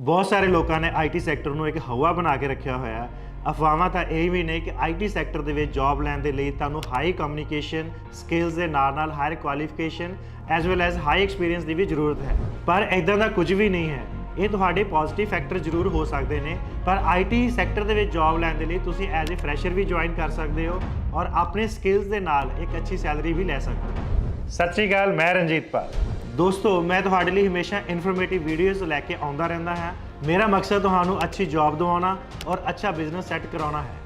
ਬਹੁਤ ਸਾਰੇ ਲੋਕਾਂ ਨੇ ਆਈਟੀ ਸੈਕਟਰ ਨੂੰ ਇੱਕ ਹਵਾ ਬਣਾ ਕੇ ਰੱਖਿਆ ਹੋਇਆ ਹੈ। ਅਫਵਾਹਾਂ ਤਾਂ ਇਹ ਵੀ ਨੇ ਕਿ ਆਈਟੀ ਸੈਕਟਰ ਦੇ ਵਿੱਚ ਜੌਬ ਲੈਣ ਦੇ ਲਈ ਤੁਹਾਨੂੰ ਹਾਈ ਕਮਿਊਨੀਕੇਸ਼ਨ ਸਕਿੱਲਸ ਦੇ ਨਾਲ ਨਾਲ higher qualification as well as high experience ਦੀ ਵੀ ਜ਼ਰੂਰਤ ਹੈ। ਪਰ ਇਦਾਂ ਦਾ ਕੁਝ ਵੀ ਨਹੀਂ ਹੈ। ਇਹ ਤੁਹਾਡੇ ਪੋਜ਼ਿਟਿਵ ਫੈਕਟਰ ਜ਼ਰੂਰ ਹੋ ਸਕਦੇ ਨੇ। ਪਰ ਆਈਟੀ ਸੈਕਟਰ ਦੇ ਵਿੱਚ ਜੌਬ ਲੈਣ ਦੇ ਲਈ ਤੁਸੀਂ ਐਜ਼ ਅ ਫਰੈਸ਼ਰ ਵੀ ਜੁਆਇਨ ਕਰ ਸਕਦੇ ਹੋ ਔਰ ਆਪਣੇ ਸਕਿੱਲਸ ਦੇ ਨਾਲ ਇੱਕ ਅੱਛੀ ਸੈਲਰੀ ਵੀ ਲੈ ਸਕਦੇ ਹੋ। ਸਤਿ ਸ਼੍ਰੀ ਅਕਾਲ, ਮੈਂ ਰਣਜੀਤ ਪਾਲ। ਦੋਸਤੋ, ਮੈਂ ਤੁਹਾਡੇ ਲਈ ਹਮੇਸ਼ਾ ਇਨਫੋਰਮੇਟਿਵ ਵੀਡੀਓਜ਼ ਲੈ ਕੇ ਆਉਂਦਾ ਰਹਿੰਦਾ ਹਾਂ। ਮੇਰਾ ਮਕਸਦ ਤੁਹਾਨੂੰ ਅੱਛੀ ਜੌਬ ਦਿਵਾਉਣਾ ਔਰ ਅੱਛਾ ਬਿਜ਼ਨਸ ਸੈੱਟ ਕਰਾਉਣਾ ਹੈ।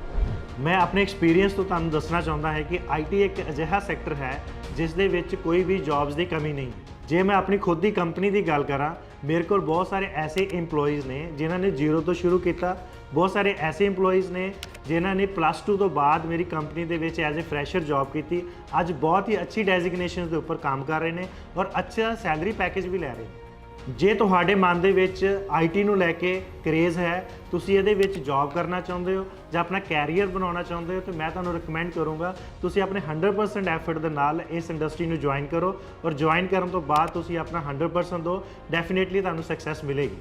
ਮੈਂ ਆਪਣੇ ਐਕਸਪੀਰੀਅੰਸ ਤੋਂ ਤੁਹਾਨੂੰ ਦੱਸਣਾ ਚਾਹੁੰਦਾ ਹਾਂ ਕਿ ਆਈਟੀ ਇੱਕ ਅਜਿਹਾ ਸੈਕਟਰ ਹੈ, ਜਿਸ ਦੇ ਵਿੱਚ ਕੋਈ ਵੀ ਜੌਬਸ ਦੀ ਕਮੀ ਨਹੀਂ। ਜੇ ਮੈਂ ਆਪਣੀ ਖੁਦ ਦੀ ਕੰਪਨੀ ਦੀ ਗੱਲ ਕਰਾਂ ਮੇਰੇ ਕੋਲ ਬਹੁਤ ਸਾਰੇ ਐਸੇ EMPLOYEES ਨੇ ਜਿਨ੍ਹਾਂ ਨੇ ਜ਼ੀਰੋ ਤੋਂ ਸ਼ੁਰੂ ਕੀਤਾ। ਬਹੁਤ ਸਾਰੇ ਐਸੇ EMPLOYEES ਨੇ ਜਿਨ੍ਹਾਂ ਨੇ ਪਲੱਸ 2 ਤੋਂ ਬਾਅਦ ਮੇਰੀ ਕੰਪਨੀ ਦੇ ਵਿੱਚ ਐਜ਼ ਅ ਫਰੈਸ਼ਰ ਜੌਬ ਕੀਤੀ। ਅੱਜ ਬਹੁਤ ਹੀ ਅੱਛੀ ਡੈਜ਼ਿਗਨੇਸ਼ਨਸ ਦੇ ਉੱਪਰ ਕੰਮ ਕਰ ਰਹੇ ਨੇ ਔਰ ਅੱਛਾ ਸੈਲਰੀ ਪੈਕੇਜ ਵੀ ਲੈ ਰਹੇ ਨੇ। ਜੇ ਤੁਹਾਡੇ ਮਨ ਦੇ ਵਿੱਚ ਆਈਟੀ ਨੂੰ ਲੈ ਕੇ ਕਰੇਜ਼ ਹੈ, ਤੁਸੀਂ ਇਹਦੇ ਵਿੱਚ ਜੌਬ ਕਰਨਾ ਚਾਹੁੰਦੇ ਹੋ ਜਾਂ ਆਪਣਾ ਕੈਰੀਅਰ ਬਣਾਉਣਾ ਚਾਹੁੰਦੇ ਹੋ, ਤਾਂ ਮੈਂ ਤੁਹਾਨੂੰ ਰეკਮੈਂਡ ਕਰੂੰਗਾ, ਤੁਸੀਂ ਆਪਣੇ 100% ਐਫਰਟ ਦੇ ਨਾਲ ਇਸ ਇੰਡਸਟਰੀ ਨੂੰ ਜੁਆਇਨ ਕਰੋ ਔਰ ਜੁਆਇਨ ਕਰਨ ਤੋਂ ਬਾਅਦ ਤੁਸੀਂ ਆਪਣਾ 100% ਦਿਓ ਡੈਫੀਨੇਟਲੀ ਤੁਹਾਨੂੰ ਸਕਸੈਸ ਮਿਲੇਗੀ।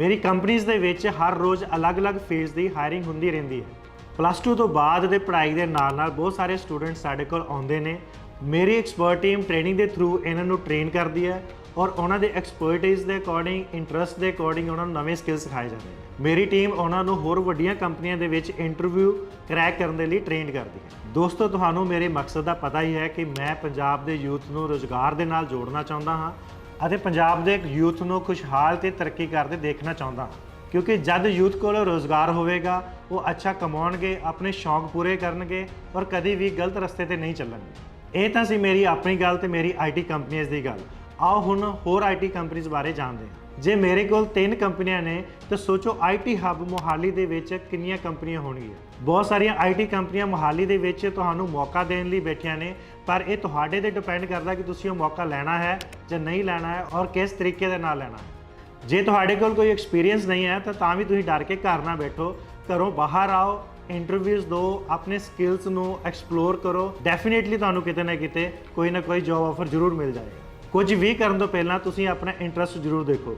ਮੇਰੀ ਕੰਪਨੀਆਂ ਦੇ ਵਿੱਚ ਹਰ ਰੋਜ਼ ਅਲੱਗ-ਅਲੱਗ ਫੇਜ਼ ਦੀ ਹਾਇਰਿੰਗ ਹੁੰਦੀ ਰਹਿੰਦੀ ਹੈ। ਪਲੱਸ 2 ਤੋਂ ਬਾਅਦ ਦੇ ਪੜ੍ਹਾਈ ਦੇ ਨਾਲ-ਨਾਲ ਬਹੁਤ ਸਾਰੇ ਸਟੂਡੈਂਟ ਸਾਡੇ ਕੋਲ ਆਉਂਦੇ ਨੇ। ਮੇਰੀ ਐਕਸਪਰਟ ਟੀਮ ਟ੍ਰੇਨਿੰਗ ਦੇ ਥਰੂ ਇਹਨਾਂ ਨੂੰ ਟ੍ਰੇਨ ਕਰਦੀ ਹੈ। ਔਰ ਉਹਨਾਂ ਦੇ ਐਕਸਪਰਟਿਜ਼ ਦੇ ਅਕੋਰਡਿੰਗ ਇੰਟਰਸਟ ਦੇ ਅਕੋਰਡਿੰਗ ਉਹਨਾਂ ਨੂੰ ਨਵੇਂ ਸਕਿੱਲ ਸਿਖਾਏ ਜਾਂਦੇ ਨੇ। ਮੇਰੀ ਟੀਮ ਉਹਨਾਂ ਨੂੰ ਹੋਰ ਵੱਡੀਆਂ ਕੰਪਨੀਆਂ ਦੇ ਵਿੱਚ ਇੰਟਰਵਿਊ ਕਰੈਕ ਕਰਨ ਦੇ ਲਈ ਟ੍ਰੇਨ ਕਰਦੀ ਹੈ। ਦੋਸਤੋ, ਤੁਹਾਨੂੰ ਮੇਰੇ ਮਕਸਦ ਦਾ ਪਤਾ ਹੀ ਹੈ ਕਿ ਮੈਂ ਪੰਜਾਬ ਦੇ ਯੂਥ ਨੂੰ ਰੋਜ਼ਗਾਰ ਦੇ ਨਾਲ ਜੋੜਨਾ ਚਾਹੁੰਦਾ ਹਾਂ ਅਤੇ ਪੰਜਾਬ ਦੇ ਯੂਥ ਨੂੰ ਖੁਸ਼ਹਾਲ ਤੇ ਤਰੱਕੀ ਕਰਦੇ ਦੇਖਣਾ ਚਾਹੁੰਦਾ ਹਾਂ। ਕਿਉਂਕਿ ਜਦ ਯੂਥ ਕੋਲ ਰੋਜ਼ਗਾਰ ਹੋਵੇਗਾ, ਉਹ ਅੱਛਾ ਕਮਾਉਣਗੇ, ਆਪਣੇ ਸ਼ੌਂਕ ਪੂਰੇ ਕਰਨਗੇ ਔਰ ਕਦੀ ਵੀ ਗਲਤ ਰਸਤੇ ਤੇ ਨਹੀਂ ਚੱਲਣਗੇ। ਇਹ ਤਾਂ ਸੀ ਮੇਰੀ ਆਪਣੀ ਗੱਲ ਤੇ ਮੇਰੀ ਆਈਟੀ ਕੰਪਨੀਆਂ ਦੀ ਗੱਲ। ਆਓ ਹੁਣ ਹੋਰ ਆਈਟੀ ਕੰਪਨੀਆਂ ਬਾਰੇ ਜਾਣਦੇ ਹਾਂ। ਜੇ ਮੇਰੇ ਕੋਲ ਤਿੰਨ ਕੰਪਨੀਆਂ ਨੇ, ਤਾਂ ਸੋਚੋ ਆਈਟੀ ਹੱਬ ਮੋਹਾਲੀ ਦੇ ਵਿੱਚ ਕਿੰਨੀਆਂ ਕੰਪਨੀਆਂ ਹੋਣਗੀਆਂ। ਬਹੁਤ ਸਾਰੀਆਂ ਆਈਟੀ ਕੰਪਨੀਆਂ ਮੋਹਾਲੀ ਦੇ ਵਿੱਚ ਤੁਹਾਨੂੰ ਮੌਕਾ ਦੇਣ ਲਈ ਬੈਠੀਆਂ ਨੇ, ਪਰ ਇਹ ਤੁਹਾਡੇ ਤੇ ਡਿਪੈਂਡ ਕਰਦਾ ਕਿ ਤੁਸੀਂ ਉਹ ਮੌਕਾ ਲੈਣਾ ਹੈ ਜਾਂ ਨਹੀਂ ਲੈਣਾ ਹੈ ਔਰ ਕਿਸ ਤਰੀਕੇ ਦੇ ਨਾਲ ਲੈਣਾ ਹੈ। ਜੇ ਤੁਹਾਡੇ ਕੋਲ ਕੋਈ ਐਕਸਪੀਰੀਅੰਸ ਨਹੀਂ ਹੈ, ਤਾਂ ਤਾਂ ਵੀ ਤੁਸੀਂ ਡਰ ਕੇ ਘਰ ਨਾ ਬੈਠੋ। ਘਰੋਂ ਬਾਹਰ ਆਓ ਇੰਟਰਵਿਊਜ਼ ਦਿਓ ਆਪਣੇ ਸਕਿੱਲਸ ਨੂੰ ਐਕਸਪਲੋਰ ਕਰੋ। ਡੈਫੀਨੇਟਲੀ ਤੁਹਾਨੂੰ ਕਿਤੇ ਨਾ ਕਿਤੇ ਕੋਈ ਨਾ ਕੋਈ ਜੌਬ ਆਫਰ ਜ਼ਰੂਰ ਮਿਲ ਜਾਏਗਾ। ਕੁਝ ਵੀ ਕਰਨ ਤੋਂ ਪਹਿਲਾਂ ਤੁਸੀਂ ਆਪਣਾ ਇੰਟਰਸਟ ਜ਼ਰੂਰ ਦੇਖੋ।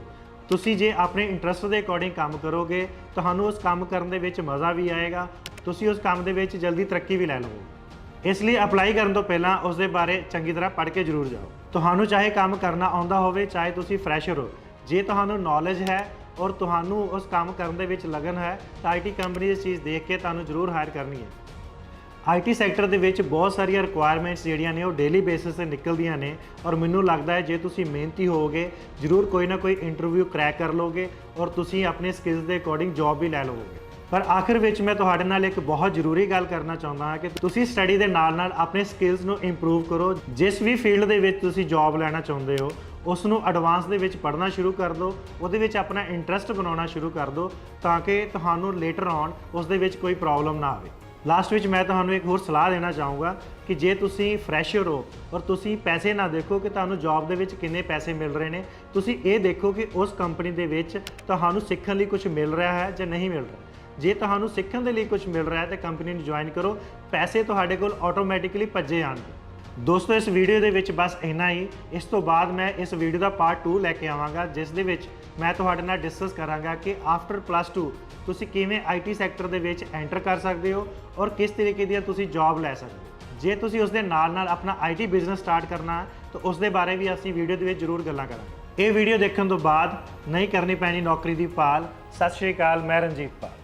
ਤੁਸੀਂ ਜੇ ਆਪਣੇ ਇੰਟਰਸਟ ਦੇ ਅਕੋਰਡਿੰਗ ਕੰਮ ਕਰੋਗੇ, ਤੁਹਾਨੂੰ ਉਸ ਕੰਮ ਕਰਨ ਦੇ ਵਿੱਚ ਮਜ਼ਾ ਵੀ ਆਏਗਾ, ਤੁਸੀਂ ਉਸ ਕੰਮ ਦੇ ਵਿੱਚ ਜਲਦੀ ਤਰੱਕੀ ਵੀ ਲੈ ਲਵੋਗੇ ਇਸ ਲਈ ਅਪਲਾਈ ਕਰਨ ਤੋਂ ਪਹਿਲਾਂ ਉਸ ਦੇ ਬਾਰੇ ਚੰਗੀ ਤਰ੍ਹਾਂ ਪੜ੍ਹ ਕੇ ਜ਼ਰੂਰ ਜਾਓ। ਤੁਹਾਨੂੰ ਚਾਹੇ ਕੰਮ ਕਰਨਾ ਆਉਂਦਾ ਹੋਵੇ, ਚਾਹੇ ਤੁਸੀਂ ਫਰੈਸ਼ਰ ਹੋ, ਜੇ ਤੁਹਾਨੂੰ ਨੌਲੇਜ ਹੈ ਔਰ ਤੁਹਾਨੂੰ ਉਸ ਕੰਮ ਕਰਨ ਦੇ ਵਿੱਚ ਲਗਨ ਹੈ, ਤਾਂ ਆਈਟੀ ਕੰਪਨੀ ਇਸ ਚੀਜ਼ ਦੇਖ ਕੇ ਤੁਹਾਨੂੰ ਜ਼ਰੂਰ ਹਾਇਰ ਕਰਨੀ ਹੈ। ਆਈਟੀ ਸੈਕਟਰ ਦੇ ਵਿੱਚ ਬਹੁਤ ਸਾਰੀਆਂ ਰਿਕੁਆਇਰਮੈਂਟਸ ਜਿਹੜੀਆਂ ਨੇ ਉਹ ਡੇਲੀ ਬੇਸਿਸ ਤੇ ਨਿਕਲਦੀਆਂ ਨੇ ਔਰ ਮੈਨੂੰ ਲੱਗਦਾ ਹੈ ਜੇ ਤੁਸੀਂ ਮਿਹਨਤੀ ਹੋਵੋਗੇ, ਜ਼ਰੂਰ ਕੋਈ ਨਾ ਕੋਈ ਇੰਟਰਵਿਊ ਕਰੈਕ ਕਰ ਲਓਗੇ ਔਰ ਤੁਸੀਂ ਆਪਣੇ ਸਕਿੱਲਸ ਦੇ ਅਕੋਰਡਿੰਗ ਜੌਬ ਵੀ ਲੈ ਲਓਗੇ। ਪਰ ਆਖਿਰ ਵਿੱਚ ਮੈਂ ਤੁਹਾਡੇ ਨਾਲ ਇੱਕ ਬਹੁਤ ਜ਼ਰੂਰੀ ਗੱਲ ਕਰਨਾ ਚਾਹੁੰਦਾ ਹਾਂ ਕਿ ਤੁਸੀਂ ਸਟੱਡੀ ਦੇ ਨਾਲ-ਨਾਲ ਆਪਣੇ ਸਕਿੱਲਸ ਨੂੰ ਇੰਪਰੂਵ ਕਰੋ। ਜਿਸ ਵੀ ਫੀਲਡ ਦੇ ਵਿੱਚ ਤੁਸੀਂ ਜੌਬ ਲੈਣਾ ਚਾਹੁੰਦੇ ਹੋ ਉਸ ਨੂੰ ਐਡਵਾਂਸ ਦੇ ਵਿੱਚ ਪੜ੍ਹਨਾ ਸ਼ੁਰੂ ਕਰ ਦਿਓ, ਉਹਦੇ ਵਿੱਚ ਆਪਣਾ ਇੰਟਰਸਟ ਬਣਾਉਣਾ ਸ਼ੁਰੂ ਕਰ ਦਿਓ ਤਾਂ ਕਿ ਤੁਹਾਨੂੰ ਲੇਟਰ ਔਨ ਉਸ ਦੇ ਵਿੱਚ ਕੋਈ ਪ੍ਰੋਬਲਮ ਨਾ ਆਵੇ। ਲਾਸਟ ਵਿੱਚ ਮੈਂ ਤੁਹਾਨੂੰ ਇੱਕ ਹੋਰ ਸਲਾਹ ਦੇਣਾ ਚਾਹੂੰਗਾ ਕਿ ਜੇ ਤੁਸੀਂ ਫਰੈਸ਼ਰ ਹੋ ਔਰ ਤੁਸੀਂ ਪੈਸੇ ਨਾ ਦੇਖੋ ਕਿ ਤੁਹਾਨੂੰ ਜੌਬ ਦੇ ਵਿੱਚ ਕਿੰਨੇ ਪੈਸੇ ਮਿਲ ਰਹੇ ਨੇ, ਤੁਸੀਂ ਇਹ ਦੇਖੋ ਕਿ ਉਸ ਕੰਪਨੀ ਦੇ ਵਿੱਚ ਤੁਹਾਨੂੰ ਸਿੱਖਣ ਲਈ ਕੁਝ ਮਿਲ ਰਿਹਾ ਹੈ ਜਾਂ ਨਹੀਂ ਮਿਲ ਰਿਹਾ। ਜੇ ਤੁਹਾਨੂੰ ਸਿੱਖਣ ਦੇ ਲਈ ਕੁਝ ਮਿਲ ਰਿਹਾ ਹੈ ਤਾਂ ਕੰਪਨੀ ਨੂੰ ਜੁਆਇਨ ਕਰੋ, ਪੈਸੇ ਤੁਹਾਡੇ ਕੋਲ ਆਟੋਮੈਟਿਕਲੀ ਭੱਜੇ ਆਣਗੇ ਦੋਸਤੋ, ਇਸ ਵੀਡੀਓ ਦੇ ਵਿੱਚ ਬਸ ਇੰਨਾ ਹੀ। ਇਸ ਤੋਂ ਬਾਅਦ ਮੈਂ ਇਸ ਵੀਡੀਓ ਦਾ ਪਾਰਟ 2 ਲੈ ਕੇ ਆਵਾਂਗਾ, ਜਿਸ ਦੇ ਵਿੱਚ ਮੈਂ ਤੁਹਾਡੇ ਨਾਲ ਡਿਸਕਸ ਕਰਾਂਗਾ ਕਿ ਆਫਟਰ ਪਲੱਸ 2 ਤੁਸੀਂ ਕਿਵੇਂ ਆਈਟੀ ਸੈਕਟਰ ਦੇ ਵਿੱਚ ਐਂਟਰ ਕਰ ਸਕਦੇ ਹੋ ਔਰ ਕਿਸ ਤਰੀਕੇ ਦੀ ਤੁਸੀਂ ਜੌਬ ਲੈ ਸਕਦੇ ਹੋ। ਜੇ ਤੁਸੀਂ ਉਸ ਦੇ ਨਾਲ-ਨਾਲ ਆਪਣਾ ਆਈਟੀ ਬਿਜ਼ਨਸ ਸਟਾਰਟ ਕਰਨਾ, ਤਾਂ ਉਸ ਦੇ ਬਾਰੇ ਵੀ ਅਸੀਂ ਵੀਡੀਓ ਦੇ ਵਿੱਚ ਜ਼ਰੂਰ ਗੱਲਾਂ ਕਰਾਂਗੇ। ਇਹ ਵੀਡੀਓ ਦੇਖਣ ਤੋਂ ਬਾਅਦ ਨਹੀਂ ਕਰਨੀ ਪੈਣੀ ਨੌਕਰੀ ਦੀ ਭਾਲ। ਸਤਿ ਸ਼੍ਰੀ ਅਕਾਲ, ਮੈਂ ਰਣਜੀਤ ਪਾਲ।